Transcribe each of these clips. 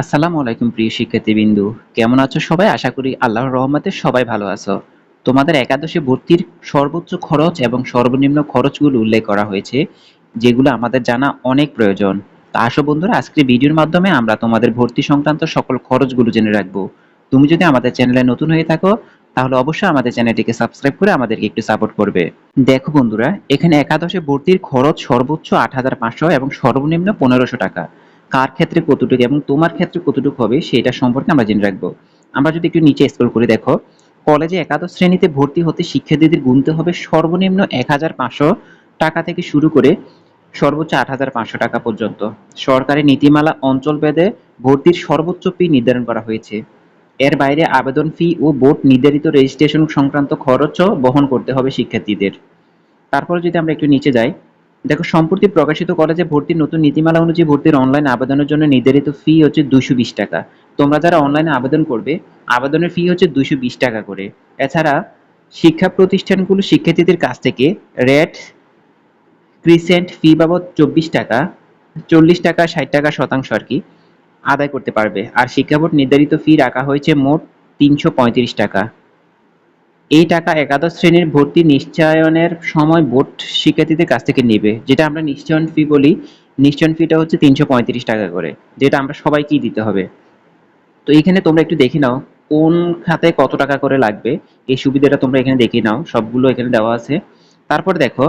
আসসালামু আলাইকুম প্রিয় শিক্ষার্থীবৃন্দু। কেমন আছো সবাই? আশা করি আল্লাহর রহমতে সবাই ভালো আছো। তোমাদের একাদশে ভর্তির সর্বোচ্চ খরচ এবং সর্বনিম্ন খরচগুলো উল্লেখ করা হয়েছে, যেগুলো আমাদের জানা অনেক প্রয়োজন। তা আসো বন্ধুরা, আজকের ভিডিওর মাধ্যমে আমরা তোমাদের ভর্তি সংক্রান্ত সকল খরচগুলো জেনে রাখব। তুমি যদি আমাদের চ্যানেলে নতুন হয়ে থাকো, তাহলে অবশ্যই আমাদের চ্যানেলটিকে সাবস্ক্রাইব করে আমাদেরকে একটু সাপোর্ট করবে। দেখো বন্ধুরা, এখানে একাদশে ভর্তির খরচ সর্বোচ্চ আট হাজার পাঁচশো এবং সর্বনিম্ন পনেরোশো টাকা। কার ক্ষেত্রে কতটুকু এবং তোমার ক্ষেত্রে কতটুকু হবে সেটা সম্পর্কে আমরা জেনে রাখব। আমরা যদি একটু নিচে স্ক্রল করে দেখো, কলেজে একাদশ শ্রেণীতে ভর্তি হতে শিক্ষার্থীদের গুনতে হবে সর্বনিম্ন এক হাজার পাঁচশো টাকা থেকে শুরু করে সর্বোচ্চ আট হাজার পাঁচশো টাকা পর্যন্ত। সরকারি নীতিমালা অঞ্চল ভেদে ভর্তির সর্বোচ্চ ফি নির্ধারণ করা হয়েছে। এর বাইরে আবেদন ফি ও বোর্ড নির্ধারিত রেজিস্ট্রেশন সংক্রান্ত খরচও বহন করতে হবে শিক্ষার্থীদের। তারপরে যদি আমরা একটু নিচে যাই দেখো, সম্প্রতি প্রকাশিত কলেজে ভর্তির নতুন নীতিমালা অনুযায়ী ভর্তির অনলাইন আবেদনের জন্য নির্ধারিত ফি হচ্ছে দুশো বিশ টাকা। তোমরা যারা অনলাইনে আবেদন করবে, আবেদনের ফি হচ্ছে দুশো বিশ টাকা করে। এছাড়া শিক্ষা প্রতিষ্ঠানগুলো শিক্ষার্থীদের কাছ থেকে রেট ক্রিসেন্ট ফি বাবদ চব্বিশ টাকা, চল্লিশ টাকা, ষাট টাকা শতাংশ আর কি আদায় করতে পারবে। আর শিক্ষা বোর্ড নির্ধারিত ফি রাখা হয়েছে মোট তিনশো পঁয়ত্রিশ টাকা। এই টাকা একাদশ শ্রেণির ভর্তি নিশ্চয়নের সময় বোর্ড শিক্ষার্থীদের কাছ থেকে নেবে। যেটা আমরা নিশ্চয়ন ফি বলি। নিশ্চয়ন ফিটা হচ্ছে তিনশো পঁয়ত্রিশ টাকা করে। যেটা আমরা সবাইকেই দিতে হবে? তো এখানে তোমরা একটু দেখে নাও, কোন খাতে কত টাকা করে লাগবে। এই সুবিধাটা তোমরা এখানে দেখে নাও। সবগুলো এখানে দেওয়া আছে। তারপর দেখো,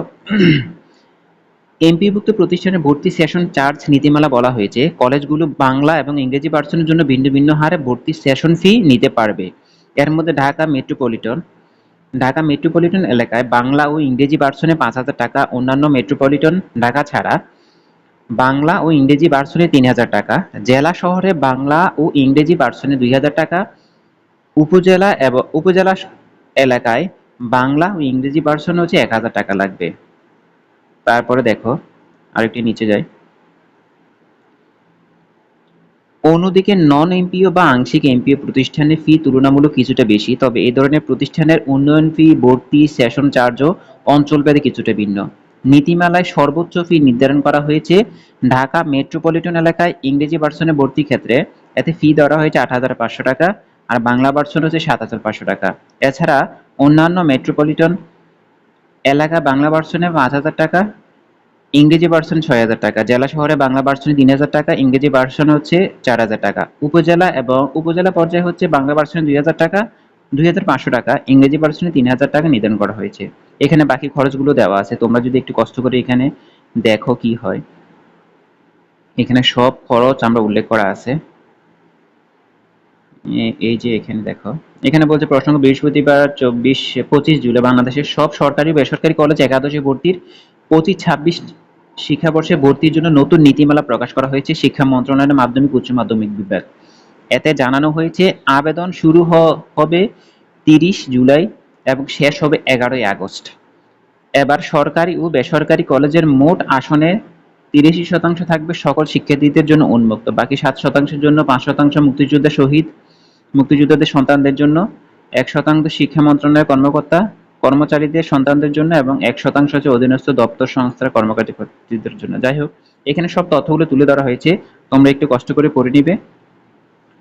এমপিভুক্ত প্রতিষ্ঠানে ভর্তি সেশন চার্জ নীতিমালা বলা হয়েছে। কলেজগুলো বাংলা এবং ইংরেজি পার্সনের জন্য ভিন্ন ভিন্ন হারে ভর্তি সেশন ফি নিতে পারবে। এর মধ্যে ঢাকা মেট্রোপলিটন। ঢাকা মেট্রোপলিটন এলাকায় বাংলা ও ইংরেজি ভার্সনে পাঁচ হাজার টাকা, অন্যান্য মেট্রোপলিটন ঢাকা ছাড়া বাংলা ও ইংরেজি ভার্সনে তিন হাজার টাকা, জেলা শহরে বাংলা ও ইংরেজি ভার্সনে দুই হাজার টাকা, উপজেলা এবং উপজেলা এলাকায় বাংলা ও ইংরেজি ভার্সনে হচ্ছে এক হাজার টাকা লাগবে। তারপরে দেখো, আরেকটি নিচে যাই। অন্যদিকে নন এমপিও বা আংশিক এমপিও প্রতিষ্ঠানের ফি তুলনামূলক কিছুটা বেশি, তবে এই ধরনের প্রতিষ্ঠানের উন্নয়ন ফি ভর্তি সেশন চার্জও অঞ্চলভেদে কিছুটা ভিন্ন। নীতিমালায় সর্বোচ্চ ফি নির্ধারণ করা হয়েছে ঢাকা মেট্রোপলিটন এলাকায় ইংরেজি ভার্সনে ভর্তি ক্ষেত্রে। এতে ফি ধরা হয়েছে আট হাজার পাঁচশো টাকা আর বাংলা ভার্সন হচ্ছে সাত হাজার পাঁচশো টাকা। এছাড়া অন্যান্য মেট্রোপলিটন এলাকা বাংলা ভার্সনে পাঁচ হাজার টাকা ইংরেজি ভার্সন ছয় হাজার টাকা, জেলা শহরে বাংলা ভার্সনে তিন হাজার টাকা, ইংরেজি ভার্সন হচ্ছে চার হাজার টাকা। উপজেলা এবং উপজেলা পর্যায়ে হচ্ছে বাংলা ভার্সনে দুই হাজার টাকা, দুই হাজার পাঁচশো টাকা, ইংরেজি ভার্সনে তিন হাজার টাকা নির্ধারণ করা হয়েছে। এখানে বাকি খরচগুলো দেওয়া আছে, তোমরা যদি একটু কষ্ট করে এখানে দেখো কি হয়। এখানে সব খরচ আমরা উল্লেখ করা আছে। এই যে এখানে দেখো, এখানে বলছে প্রসঙ্গ বৃহস্পতিবার চব্বিশ, পঁচিশ জুলাই বাংলাদেশের সব সরকারি বেসরকারি কলেজ একাদশে ভর্তির পঁচিশ ছাব্বিশ শিক্ষাবর্ষে ভর্তির জন্য নতুন নীতিমালা প্রকাশ করা হয়েছে শিক্ষা মন্ত্রণালয়ের মাধ্যমিক, উচ্চ মাধ্যমিক বিভাগ। এতে জানানো হয়েছে, আবেদন শুরু হবে তিরিশ জুলাই এবং শেষ হবে এগারোই আগস্ট। এবার সরকারি ও বেসরকারি কলেজের মোট আসনে তিরিশ শতাংশ থাকবে সকল শিক্ষার্থীদের জন্য উন্মুক্ত, বাকি সাত শতাংশের জন্য পাঁচ শতাংশ মুক্তিযোদ্ধা শহীদ মুক্তিযোদ্ধাদের সন্তানদের জন্য। এক শতাংশ শিক্ষা মন্ত্রণালয়ের কর্মকর্তা কর্মচারীদের সন্তানদের জন্য এবং এক শতাংশ হচ্ছে অধীনস্থ দপ্তর সংস্থার কর্মকর্তাদের জন্য। যাই হোক, এখানে সব তথ্যগুলো তুলে ধরা হয়েছে। তোমরা একটু কষ্ট করে পড়ে নিবে।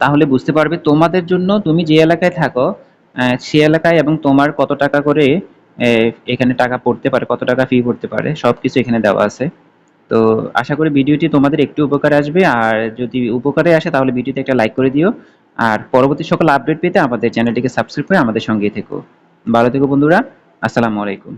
তাহলে বুঝতে পারবে তোমাদের জন্য তুমি যে এলাকায় থাকো সে এলাকায় এবং তোমার কত টাকা করে এখানে টাকা পড়তে পারে, কত টাকা ফি পড়তে পারে সব কিছু এখানে দেওয়া আছে। তো আশা করি ভিডিওটি তোমাদের একটু উপকারে আসবে। আর যদি উপকারে আসে, তাহলে ভিডিওতে একটা লাইক করে দিও। আর পরবর্তী সকল আপডেট পেতে আমাদের চ্যানেলটিকে সাবস্ক্রাইব করে আমাদের সঙ্গেই থেকো। ভালো থেকো বন্ধুরা আসসালামু আলাইকুম।